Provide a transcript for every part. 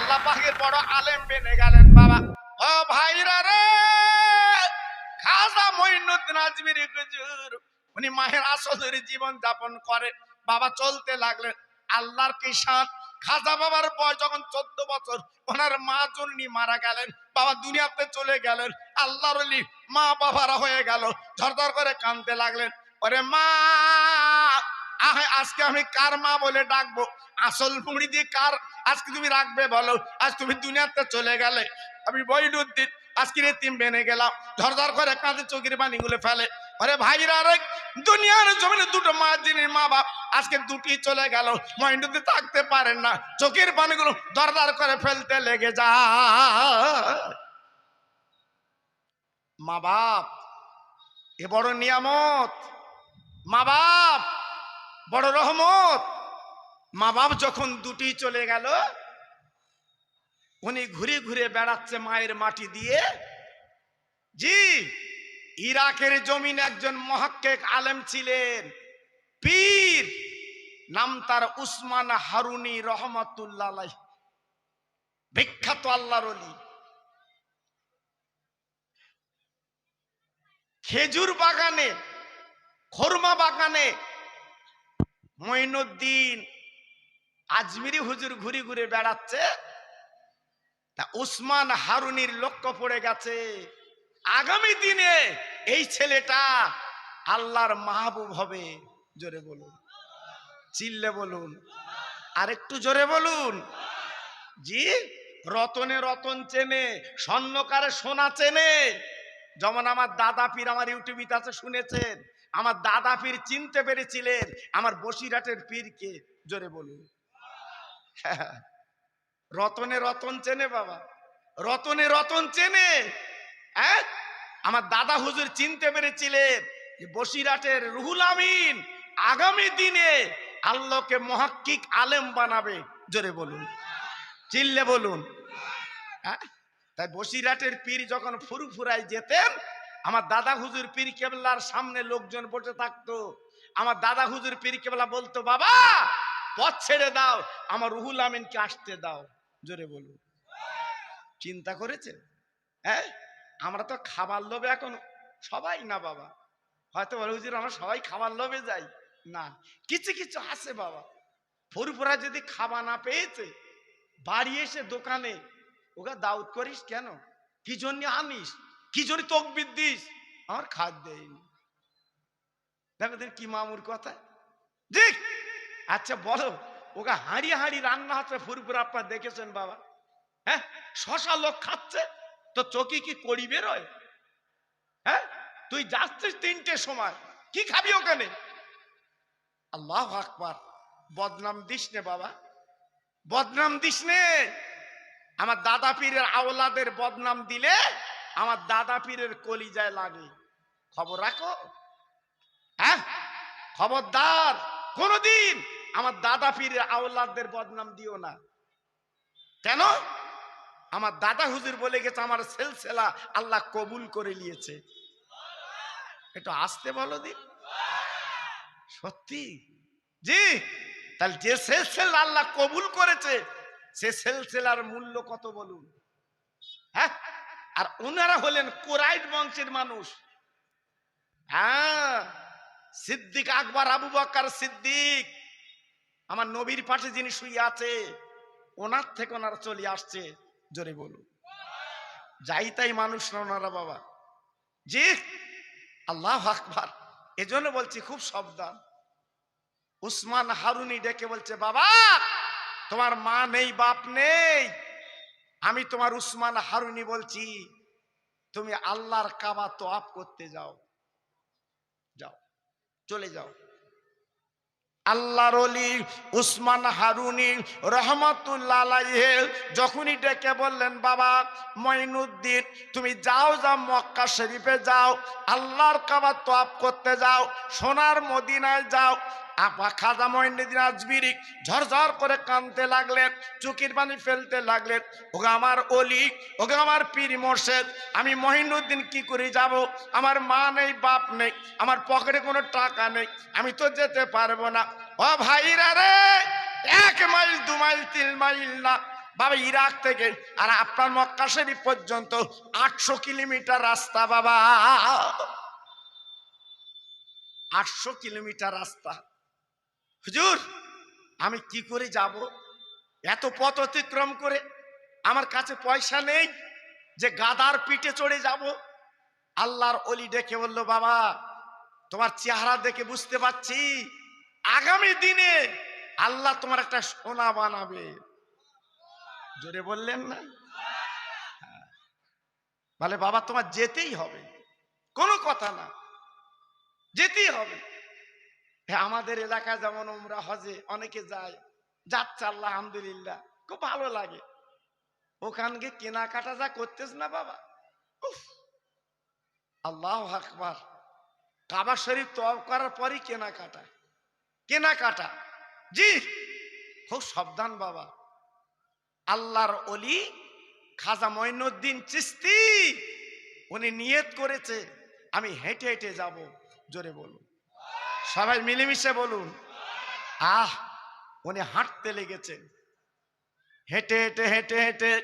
আল্লাহ পাকের বড় আলেম বেনে গেলেন বাবা। ও ভাইরা রে! খাজা মঈনুদ্দিন আজমিরি হুজুর, উনি মাহের আসলের জীবন যাপন করে বাবা চলতে লাগলেন। আল্লাহর কিসান খাজা বাবার বয়স যখন চোদ্দ বছর, ওনার মা জননী মারা গেলেন। বাবা দুনিয়াতে চলে গেলেন। আল্লাহর মা বাবারা হয়ে গেল। ঝরঝর করে কাঁদতে লাগলেন। ওরে মা! আজকে আমি কার মা বলে ডাকবো? আসল মুড়ি দিয়ে কার? আজকে তুমি রাখবে বলো, আজ তুমি দুনিয়াতে চলে গেলে। আমি বইনুদ্দিন আজকে তিন বেনে গেলাম। ধর করে কাঁধে চোখের পানি গুলো ফেলে। আরে ভাইরা রে, দুনিয়ার জমিনে দুটো মা, যিনি মা বাপ, আজকে দুটি চলে গেল। মহিনুদ্দিন থাকতে পারেন না। চোখের পানিগুলো দরদার করে ফেলতে লেগে যা মা বাপ, এ বড় নিয়ামত। মা বাপ বড় রহমত। মা বাপ যখন দুটি চলে গেল, উনি ঘুরে ঘুরে বেড়াচ্ছে মায়ের মাটি দিয়ে। জি, ইরাকের জমিন একজন মহাক্কেক আলেম ছিলেন, পীর, নাম তার উসমান হারুনি রহমতুল্লাহ। বিখ্যাত আল্লাহর অলি খেজুর বাগানে, খরমা বাগানে মঈনুদ্দিন আজমিরি হুজুর ঘুরে ঘুরে বেড়াচ্ছে। তা উসমান হারুনির লক্ষ্য পড়ে গেছে। আগামী দিনে এই ছেলেটা আল্লাহর মাহবুব হবে। জোরে বলুন, চিল্লে বলুন, আর একটু জোরে বলুন। জি, রতনে রতন চেনে, স্বর্ণকারে সোনা চেনে। যেমন আমার দাদা পীর আমার ইউটিউবিতে আছে, শুনেছেন? আমার দাদা পীর চিনতে পেরেছিলেন, আমার বসিরহাটের পীরকে জোরে বলুন। রতনে রতন চেনে বাবা, রতনে রতন চেনে। হ্যাঁ? আমার দাদা হুজুর চিনতে পেরেছিলেন যে বসিরহাটের রুহুল আমিন আগামী দিনে আল্লাহকে মহাক্কিক আলেম বানাবে। জোরে বলুন, চিল্লে বলুন। হ্যাঁ? তাই বসিরহাটের পীর যখন ফুরফুরাই যেতেন আমার দাদা হুজুর পীর কেবলার সামনে লোকজন বসে থাকতো। আমার দাদা হুজুর পীর কেবলা বলতো, বাবা, পথ ছেড়ে দাও, আমার রুহুল আমিনকে আসতে দাও। জোরে বলুন। চিন্তা করেছে হ্যাঁ আমরা তো খাবার লোভে এখন সবাই না, বাবা। হয়তো বলে, হুজুর, আমরা সবাই খাবার লোভে যাই। না, কিছু কিছু আছে, বাবা। ফুরফুরা যদি খাওয়া না পেয়েছে, বাড়ি এসে দোকানে ওকে দাউদ করিস কেন? কি জন্য আনিস? কি জন্য তকবির দিস? আমার খাদ দেয়নি দেখো দেখ কি মামুর কথা। আচ্ছা বলো, ওকে হাঁড়ি হাঁড়ি রান্না হচ্ছে, ফুরফুর আপনার দেখেছেন বাবা। হ্যাঁ? শশা লোক খাচ্ছে, তো চকি কি করি বেরোয়? হ্যাঁ? তুই যাচ্ছিস তিনটে সময়, কি খাবি ওখানে? আল্লাহ আকবার। বদনাম দিস নে বাবা। বদনাম দিস নে। আমার দাদা পীরের আওলাদের বদনাম দিলে আমার দাদা পীরের কলিজায় লাগে। খবর রাখো। হ্যাঁ? খবরদার। কোনদিন আমার দাদা পীরের আওলাদদের বদনাম দিও না। কেন? আমার দাদা হুজুর বলে গেছে, আমার সেলসেলা আল্লাহ কবুল করে নিয়েছে। একটু আসতে বলো দিন সত্যি? জি। তাহলে যে সেলসেলা আল্লাহ কবুল করেছে, সে সেলসেলার মূল্য কত বলুন? হ্যাঁ? আর ওনারা হলেন কোরাইট বংশের মানুষ। হ্যাঁ সিদ্দিক আকবর, আবু বক্কর সিদ্দিক, আমার নবীর পাশে যিনি শুয়ে আছে, ওনার থেকে ওনারা চলে আসছে, জোরে বলুন। যাই তাই মানুষ না ওনারা বাবা। জি, আল্লাহ আকবার। এজন্য বলছি খুব সাবধান। উসমান হারুনি ডেকে বলছে, বাবা, তোমার মা নেই, বাপ নেই। আমি তোমার উসমান হারুনি বলছি, তুমি আল্লাহর কাবা তো আপ করতে যাও। যাও, চলে যাও। আল্লাহর অলি উসমান হারুনি রহমতুল্লাহ যখনই ডেকে বললেন, বাবা মঈনুদ্দিন, তুমি যাও যাও, মক্কা শরীফে যাও, আল্লাহর কাবা তোয়াপ করতে যাও, সোনার মদিনায় যাও আপা খাজা মহিনুদ্দিন আজমিরি ঝরঝর করে কানতে লাগলেন, চুকির পানি ফেলতে লাগলেন। ওকে আমার অলি ওকে আমার পীর মোর্শেদ, আমি মহিনুদ্দিন কি করে যাব? আমার মা নেই, বাপ নেই, আমার পকেটে কোনো টাকা নেই, আমি তো যেতে পারব না। ও ভাইরা রে, এক মাইল, দু মাইল, তিন মাইল না। বাবা, ইরাক থেকে আর আপনার মক্কা শরীফ পর্যন্ত আটশো কিলোমিটার রাস্তা বাবা। আটশো কিলোমিটার রাস্তা। হুজুর, আমি কি করে যাব? এত পথ অতিক্রম করে আমার কাছে পয়সা নেই যে গাদার পিঠে চড়ে যাব। আল্লাহর অলি ডেকে বলল, বাবা, তোমার চেহারা দেখে বুঝতে পারছি। আগামী দিনে আল্লাহ তোমার একটা সোনা বানাবে। জোরে বললেন না। বলে, বাবা, তোমার যেতেই হবে। কোনো কথা না। যেতেই হবে। আমাদের এলাকায় যেমন ওমরা হজে অনেকে যায়, যাচ্ছে আল্লাহ, আলহামদুলিল্লাহ, খুব ভালো লাগে। ওখানকে কেনাকাটা যা করতেছ না বাবা? আল্লাহ আকবার। কাবা শরীফ তব করার পরই কেনাকাটা। কেনাকাটা। জি, খুব সাবধান বাবা। আল্লাহর অলি খাজা মঈনুদ্দিন চিস্তি, উনি নিয়ত করেছে, আমি হেঁটে হেঁটে যাব, জোরে বলুন। সবাই মিলেমিশে বলুন। আহ, উনি হাঁটতে লেগেছেন। হেঁটে হেঁটে হেঁটে হেঁটে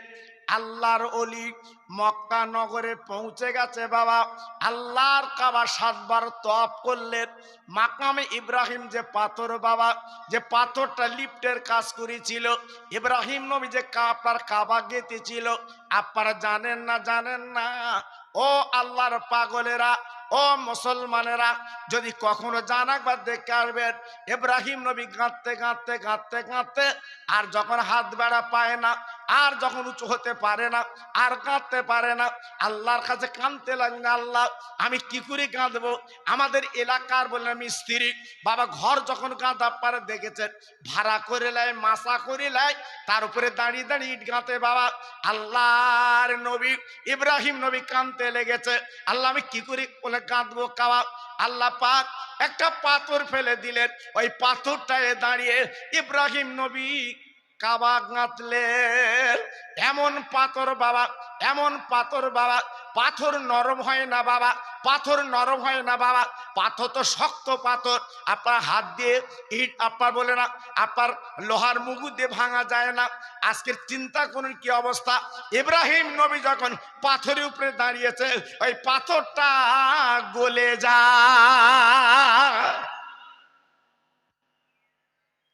আল্লাহর অলি মক্কা নগরে পৌঁছে গেছে বাবা। আল্লাহর কাবা সাতবার তপ করলেন। মাকামে ইব্রাহিম যে পাথর বাবা, যে পাথরটা লিফটের কাজ করেছিল, ইব্রাহিম নবী যে কাপার কাবা গেতেছিল আপনারা জানেন না জানেন না। ও আল্লাহর পাগলেরা ও মুসলমানেরা, যদি কখনো জান একবার দেখে আসবেন, ইব্রাহিম নবী কাঁদতে কাঁদতে কাঁদতে কাঁদতে, আর যখন হাত বেড়া পায় না, আর যখন উঁচু হতে পারে না, আর কাঁদতে পারে না, আল্লাহর কাছে কাঁদতে লাগবে আল্লাহ, আমি কি করে কাঁদবো? আমাদের এলাকার বললাম স্ত্রী, বাবা ঘর যখন কাঁদা পারে দেখেছেন, ভাড়া করে লাই মাসা করে লাই, তার উপরে দাঁড়িয়ে দাঁড়িয়ে ইট গাঁতে বাবা, আল্লাহর নবী, ইব্রাহিম নবী কাঁদতে লেগেছে, আল্লাহ আমি কি করে বলে কাঁদবো কাওয়া আল্লাহ পাক একটা পাথর ফেলে দিলেন। ওই পাথরটায় দাঁড়িয়ে ইব্রাহিম নবী কাবা গাঁথলেন এমন পাথর বাবা, এমন পাথর বাবা, পাথর নরম হয় না বাবা, পাথর নরম হয় না বাবা, পাথর তো শক্ত পাথর, আপনার হাত দিয়ে ইট, আপনার বলে না, আপনার লোহার মুগু দিয়ে ভাঙা যায় না। আজকের চিন্তা করুন কি অবস্থা? ইব্রাহিম নবী যখন পাথরের উপরে দাঁড়িয়েছে, ওই পাথরটা গলে যা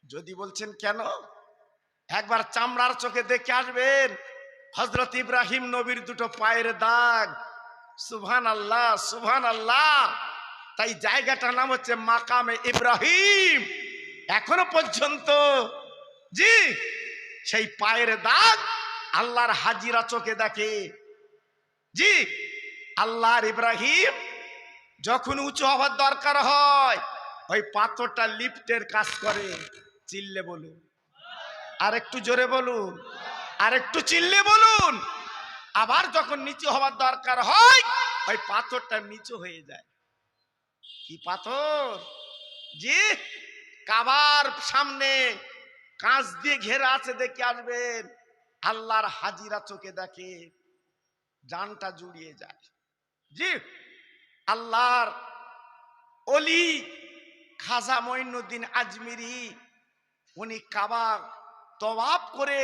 যদি বলছেন কেন? একবার চামড়ার চোখে দেখে আসবেন হজরত ইব্রাহিম নবীর দুটো পায়ের দাগ। সুভান আল্লাহ সুভান আল্লাহ তাই জায়গাটার নাম হচ্ছে মাকামে ইব্রাহিম। এখনও পর্যন্ত, জি, সেই পায়ের দাগ আল্লাহর হাজিরা চোখে দেখে। জি, আল্লাহর ইব্রাহিম যখন উঁচু হওয়ার দরকার হয়, ওই পাথরটা লিফটের কাজ করে, চিল্লে বলুন আর একটু জোরে বলুন আর একটু চিল্লে বলুন। আবার যখন নিচু হওয়ার দরকার হয়, ওই পাথরটা নিচু হয়ে যায়। কি পাথর? জি, কাবার সামনে কাঁচ দিয়ে ঘেরা আছে, দেখে আসবেন। আল্লাহর হাজিরা চোখে দেখে, জানটা জুড়িয়ে যায়। জি, আল্লাহর অলি খাজা মঈনুদ্দিন আজমিরি, উনি কাবা তবাব করে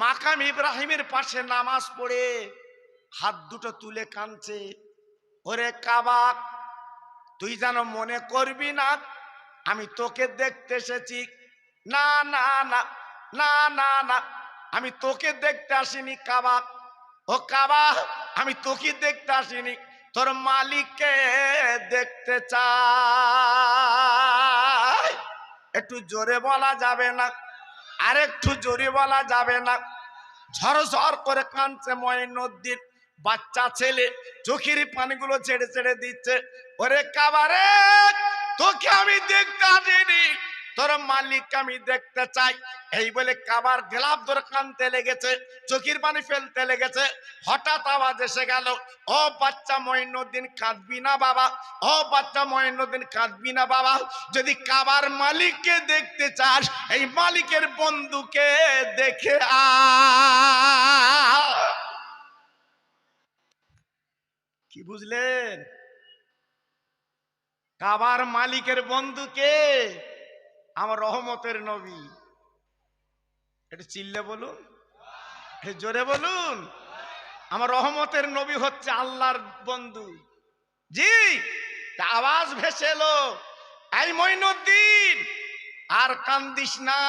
মাকাম ইব্রাহিমের পাশে নামাজ পড়ে, হাত দুটো তুলে কাঁদছে। ওরে কাবাক তুই যেন মনে করবি না, আমি তোকে দেখতে এসেছি। না না না না না না, আমি তোকে দেখতে আসিনি কাবাক ও কাবা আমি তোকে দেখতে আসিনি, তোর মালিককে দেখতে চাই। একটু জোরে বলা যাবে না। আর একটু জোরে বলা যাবে না। ঝড় করে কাঁদছে নদীর বাচ্চা ছেলে, চোখের পানিগুলো ছেড়ে ছেড়ে দিচ্ছে। ওরে কাবারে, তোকে আমি দেখতে আসিনি। তোর মালিককে আমি দেখতে চাই। এই বলে কাবার গেলাপ ধরে কানতে লেগেছে চোখের পানি ফেলতে লেগেছে। হঠাৎ আওয়াজ এসে গেল, ও বাচ্চা মঈনুদ্দিন, কাঁদবি না বাবা। ও বাচ্চা মঈনুদ্দিন, কাঁদবি না বাবা। যদি কাবার মালিককে দেখতে চাস, এই মালিকের বন্ধুকে দেখে আ কি বুঝলেন? কাবার মালিকের বন্ধুকে আমার রহমতের নবী। এটা চিল্লে বলুন। আরে জোরে বলুন। আমার রহমতের নবী হচ্ছে আল্লাহর বন্ধু। জি আওয়াজ ভেসে এলো। এই মইনুদ্দিন আর কান্দিস না।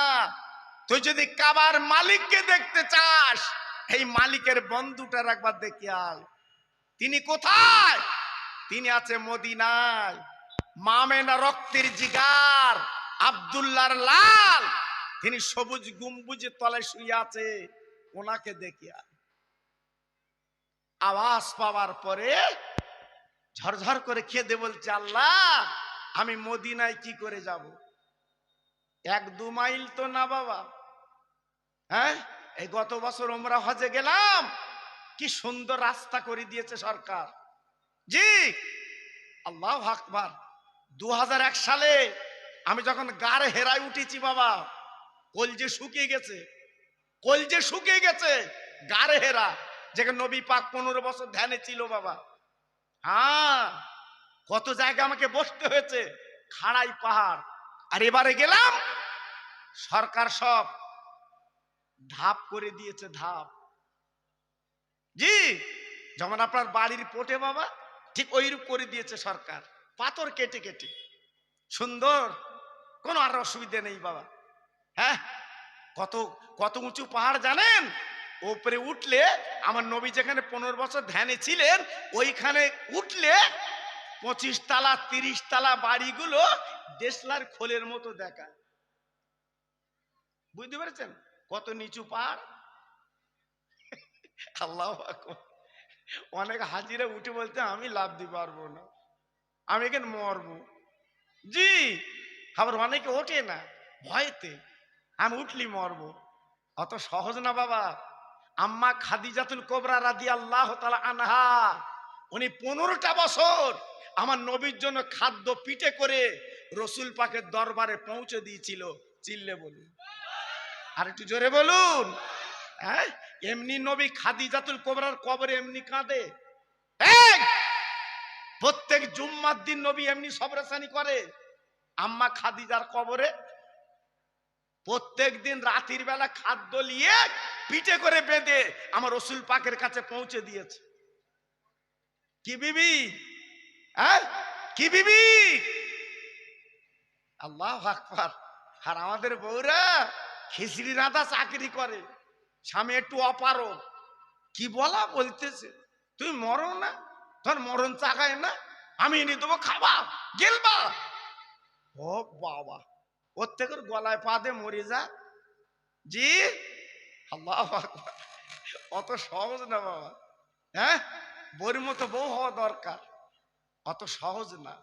তুই যদি কাবার মালিককে দেখতে চাস, এই মালিকের বন্ধুটার একবার দেখি আয়। তিনি কোথায়? তিনি আছে মদিনায়। মামেনা রক্তের জিগার। আব্দুল্লাহর লাল। তিনি সবুজ গম্বুজের তলায় শুয়ে আছে। ওনাকে দেখিয়া আওয়াজ পাওয়ার পরে ঝরঝর করে খেদে বলছে, আল্লাহ, আমি মদিনায় কি করে যাব? এক দু মাইল তো না বাবা। হ্যাঁ এই গত বছর ওমরা হজে গেলাম। কি সুন্দর রাস্তা করে দিয়েছে সরকার। জি, আল্লাহ আকবার। দু সালে আমি যখন গাড়ে হেরায় উঠেছি বাবা কলজে শুকিয়ে গেছে কলজে শুকিয়ে গেছে, গাড়ে হেরা যেখানে নবী পাক পনেরো বছর ধ্যানে ছিল বাবা। হ্যাঁ কত জায়গা আমাকে বসতে হয়েছে, খাড়াই পাহাড়। আর এবারে গেলাম, সরকার সব ধাপ করে দিয়েছে, ধাপ। জি, যেমন আপনার বাড়ির পোটে বাবা, ঠিক ওইরূপ করে দিয়েছে সরকার। পাথর কেটে কেটে। সুন্দর। কোনো আর অসুবিধা নেই বাবা। হ্যাঁ? কত কত উঁচু পাহাড় জানেন? ওপরে উঠলে আমার নবী যেখানে পনেরো বছর ধ্যানে ছিলেন, ওইখানে উঠলে পঁচিশ তালা, তিরিশ তালা বাড়িগুলো দেশলার খোলের মতো দেখায়। বুঝতে পেরেছেন? কত নিচু পাহাড়? আল্লাহ। অনেক হাজিরা উঠে বলতে আমি লাভ দিতে পারব না। আমি এখানে মরবো। জি আবার অনেকে ওঠে না, ভয়েতে। আমি উঠলি মরবো। অত সহজ না বাবা। আম্মা খাদিজাতুল কোবরা রাদি আল্লাহ তালা আনহা, উনি পনেরোটা বছর আমার নবীর জন্য খাদ্য পিঠে করে রসুল পাকের দরবারে পৌঁছে দিয়েছিল। চিল্লে বলুন। আর একটু জোরে বলুন। হ্যাঁ? এমনি নবী খাদিজাতুল কোবরার কবরে এমনি কাঁদে! প্রত্যেক জুম্মার দিন নবী এমনি সবরাসানি করে। আম্মা খাদিজার কবরে প্রত্যেক দিন রাতের বেলা খাদ্য নিয়ে পিঠে করে বেঁধে আমার রসুল পাকের কাছে পৌঁছে দিয়েছে। কি বিবি? হ্যাঁ? কি বিবি? আল্লাহ আকবার। আর আমাদের বউরা খিচড়ি রাঁধা চাকরি করে। স্বামী একটু অপারো কি বলা বলতেছে? তুই মরো না? তোর মরণ চাকায় না? আমি এনে দেবো খাবা গেলবা? ও বাবা ওর থেকে গলায় পা দিয়ে মরে যা। জি? আল্লাহ। অত সহজ না বাবা। হ্যাঁ? বউর মতো বউ হওয়া দরকার। অত সহজ না।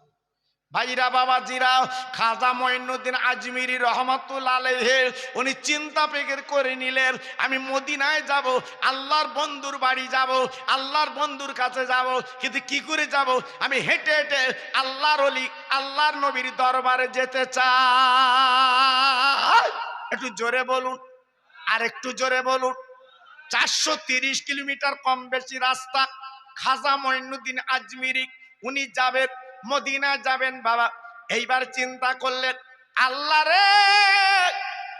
ভাইরা বাবা জিরা খাজা মঈনুদ্দিন আজমিরি রহমতুল্লাহ আলাইহি, উনি চিন্তা পেকের করে নিলেন, আমি মদিনায় যাব, আল্লাহর বন্ধুর বাড়ি যাব, আল্লাহর বন্ধুর কাছে যাব, কিন্তু কি করে যাব? আমি হেঁটে হেঁটে আল্লাহর অলি, আল্লাহর নবীর দরবারে যেতে চাই। একটু জোরে বলুন, আর একটু জোরে বলুন। চারশো কিলোমিটার কম বেশি রাস্তা, খাজা মঈনুদ্দিন আজমিরি, উনি যাবেন মদিনা যাবেন বাবা। এইবার চিন্তা করলেন, আল্লাহ রে,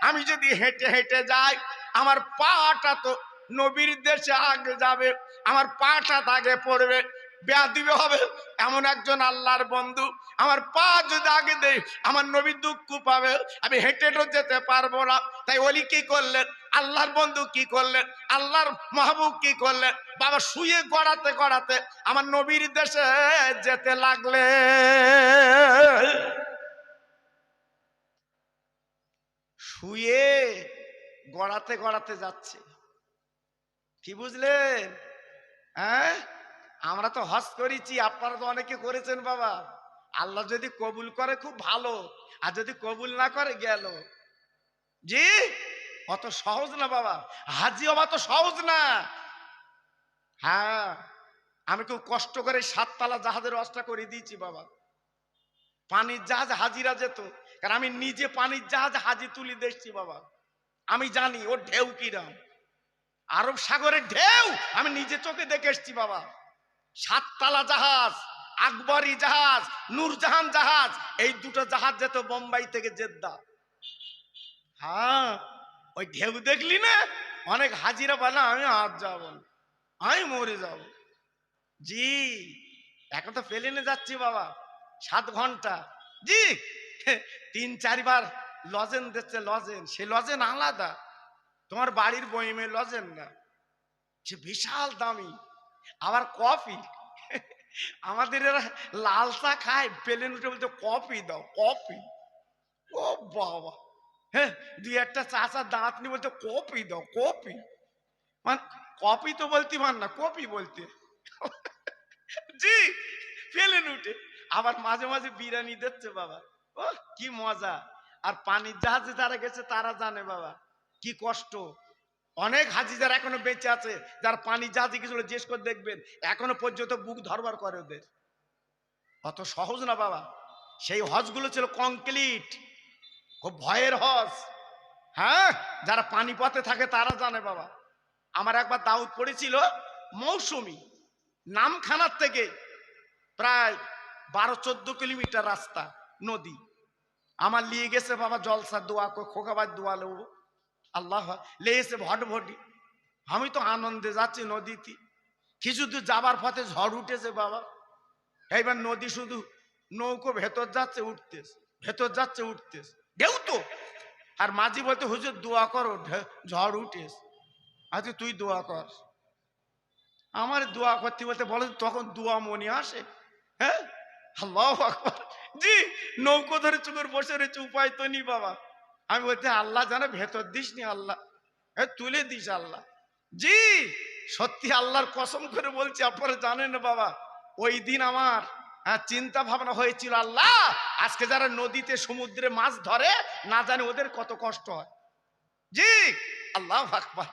আমি যদি হেঁটে হেঁটে যাই, আমার পাটা তো নবীর দেশে আগে যাবে, আমার পাটা আগে পড়বে। ব্যাধিবে হবে। এমন একজন আল্লাহর বন্ধু। আমার পা যদি আগে দেয়, আমার নবী দুঃখ পাবে। আমি হেঁটে যেতে পারব না। তাই ওলি কি করলেন? আল্লাহর বন্ধু কি করলেন? আল্লাহর মাহবুব কি করলেন? বাবা শুয়ে গড়াতে গড়াতে আমার নবীর দেশে যেতে লাগলে শুয়ে গড়াতে গড়াতে যাচ্ছে। কি বুঝলেন? হ্যাঁ? আমরা তো হজ করেছি, আপনারা তো অনেকে করেছেন বাবা। আল্লাহ যদি কবুল করে খুব ভালো, আর যদি কবুল না করে গেল। জি? অত সহজ না বাবা। হাজি হওয়া তো সহজ না। হ্যাঁ আমি খুব কষ্ট করে সাততলা জাহাজের রসটা করে দিয়েছি বাবা। পানির জাহাজ হাজিরা যেত, কারণ আমি নিজে পানির জাহাজ হাজি তুলি দেখছি বাবা। আমি জানি ওর ঢেউ কিরাম। আরব সাগরের ঢেউ আমি নিজে চোখে দেখে এসছি বাবা। সাততলা জাহাজ, আকবরী জাহাজ, নূরজাহান জাহাজ, এই দুটো জাহাজ যেত বোম্বাই থেকে জেদ্দা। হ্যাঁ ওই ঢেউ দেখলি না? অনেক হাজিরা বলে আমি আর যাব আমি মরে যাব। জি এখন তো প্লেনে যাচ্ছি বাবা, সাত ঘণ্টা। জি, তিন চারবার লজেন দিচ্ছে লজেন, সে লজেন আলাদা। তোমার বাড়ির বইমে লজেন না। সে বিশাল দামি। আবার কফি। আমাদের এরা লাল চা খায় পেলেন উঠে বলতে কফি দাও, কফি। ও বাবা। হ্যাঁ দুই একটা চাচা দাঁত নিয়ে বলতে কপি দাও কপি মানে কপি তো বলতে মান না কপি বলতে। জি ফেলেন উঠে। আবার মাঝে মাঝে বিরিয়ানি দিচ্ছে বাবা। ও কি মজা। আর পানির জাহাজে যারা গেছে তারা জানে বাবা, কি কষ্ট। অনেক হাজি যারা এখনও বেঁচে আছে, যারা পানি জাহাজে গেছিল জিজ্ঞেস করে দেখবেন, এখনও পর্যন্ত বুক ধরবার করে ওদের। অত সহজ না বাবা। সেই হজগুলো ছিল কংক্রিট, খুব ভয়ের হজ। হ্যাঁ যারা পানি পথে থাকে তারা জানে বাবা। আমার একবার দাউদ পড়েছিল মৌসুমি, নামখানার থেকে প্রায় বারো চোদ্দ কিলোমিটার রাস্তা, নদী। আমার নিয়ে গেছে বাবা জলসা, দোয়া করে খোকাবার দোয়া লেবো। আল্লাহ লেগেছে ভটভটি আমি তো আনন্দে যাচ্ছি নদীতে। কিছু দূর যাবার পথে ঝড় উঠেছে বাবা। এইবার নদী শুধু নৌকো ভেতর যাচ্ছে, উঠতেছে। ভেতর যাচ্ছে, উঠতেছে। ঢেউ তো। আর মাঝি বলতে, হুজুর, দোয়া করো ঝড় উঠেস আচ্ছা তুই দোয়া কর। আমার দোয়া করতে বলতে, বলো তখন দোয়া মনে আসে? হ্যাঁ? আল্লাহ জি, নৌকো ধরে চুকুর বসে রয়েছে, উপায় তো নি বাবা। আমি বলতে আল্লাহ জানে ভেতর দিস নি, আল্লাহ। হ্যাঁ তুলে দিস আল্লাহ। জি, সত্যি আল্লাহর কসম করে বলছি, আপনারা জানেন বাবা, ওই দিন আমার চিন্তা ভাবনা হয়েছিল, আল্লাহ, আজকে যারা নদীতে, সমুদ্রে মাছ ধরে, না জানে ওদের কত কষ্ট হয়। জি, আল্লাহ আকবার।